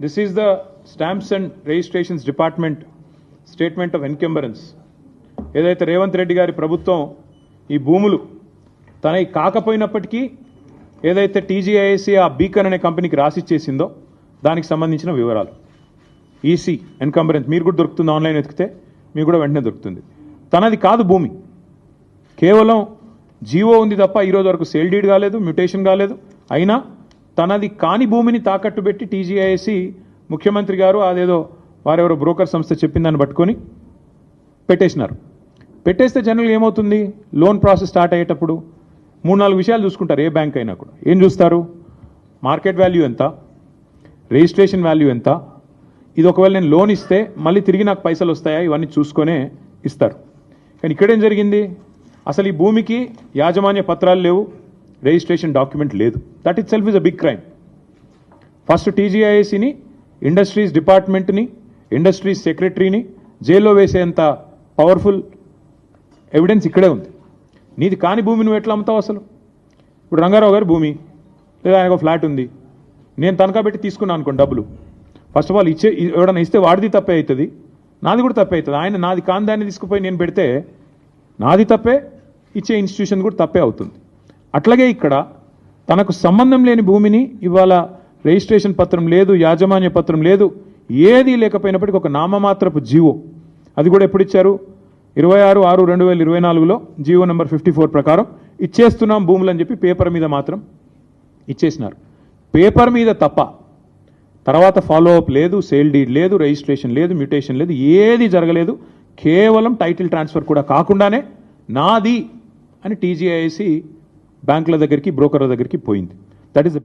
This is the Stamps and Registrations Department statement of encumbrance ఏదైతే రేవంత్ రెడ్డి గారి ప్రభుత్వం ఈ భూములు తనవి కాకపోయినప్పటికీ ఏదైతే టీజీఐఎస్సీ ఆ బీకన్ అనే కంపెనీకి రాసిచ్చేసిందో దానికి సంబంధించిన వివరాలు. ఈసీ ఎన్కంబరెన్స్ మీరు కూడా దొరుకుతుంది ఆన్లైన్ వెతికితే మీకు కూడా వెంటనే దొరుకుతుంది. తనది కాదు భూమి. కేవలం జీవో ఉంది తప్ప ఈరోజు వరకు సేల్ డీడ్ కాలేదు మ్యూటేషన్ కాలేదు. అయినా తనది కాని భూమిని తాకట్టు పెట్టి టీజీఐసి ముఖ్యమంత్రి గారు అదేదో వారెవరో బ్రోకర్ సంస్థ చెప్పిందని పట్టుకొని పెట్టేసినారు. పెట్టేస్తే జనరల్ ఏమవుతుంది? లోన్ ప్రాసెస్ స్టార్ట్ అయ్యేటప్పుడు మూడు నాలుగు విషయాలు చూసుకుంటారు ఏ బ్యాంక్ అయినా కూడా. ఏం చూస్తారు? మార్కెట్ వాల్యూ ఎంత? రిజిస్ట్రేషన్ వాల్యూ ఎంత? ఇది ఒకవేళ నేను లోన్ ఇస్తే మళ్ళీ తిరిగి నాకు పైసలు వస్తాయా? ఇవన్నీ చూసుకొనే ఇస్తారు. కానీ ఇక్కడేం జరిగింది? అసలు ఈ భూమికి యాజమాన్య పత్రాలు లేవు. రిజిస్ట్రేషన్ డాక్యుమెంట్ లేదు. That itself is a big crime first టీజీఐఎస్సిని industries డిపార్ట్మెంట్ని ఇండస్ట్రీస్ సెక్రటరీని జైల్లో వేసేంత పవర్ఫుల్ ఎవిడెన్స్ ఇక్కడే ఉంది. నీది కాని భూమి నువ్వు ఎట్లా అమ్ముతావు అసలు? ఇప్పుడు రంగారావు గారి భూమి లేదా ఆయనకు ఫ్లాట్ ఉంది. నేను తనఖా పెట్టి తీసుకున్నాను అనుకోండి డబ్బులు. ఫస్ట్ ఆఫ్ ఆల్ ఇచ్చే ఎవడన్నా ఇస్తే వాడిది తప్పే అవుతుంది. నాది కూడా తప్పే అవుతుంది. ఆయన నాది కాని దాన్ని తీసుకుపోయి నేను పెడితే నాది తప్పే ఇచ్చే ఇన్స్టిట్యూషన్ కూడా తప్పే అవుతుంది. అట్లాగే ఇక్కడ తనకు సంబంధం లేని భూమిని ఇవాళ రిజిస్ట్రేషన్ పత్రం లేదు యాజమాన్య పత్రం లేదు ఏది లేకపోయినప్పటికీ ఒక నామమాత్రపు జీవో. అది కూడా ఎప్పుడు ఇచ్చారు ఇరవై ఆరు ఆరు రెండు వేల ఇరవై నాలుగులో జీవో నెంబర్ ఫిఫ్టీ ఫోర్ ప్రకారం ఇచ్చేస్తున్నాం భూములు అని చెప్పి పేపర్ మీద మాత్రం ఇచ్చేసినారు. పేపర్ మీద తప్ప తర్వాత ఫాలో అప్ లేదు సేల్ డీడ్ లేదు రిజిస్ట్రేషన్ లేదు మ్యూటేషన్ లేదు ఏది జరగలేదు. కేవలం టైటిల్ ట్రాన్స్ఫర్ కూడా కాకుండానే నాది అని టీజీఐసి బ్యాంకుల దగ్గరికి బ్రోకర్ల దగ్గరికి పోయింది. That is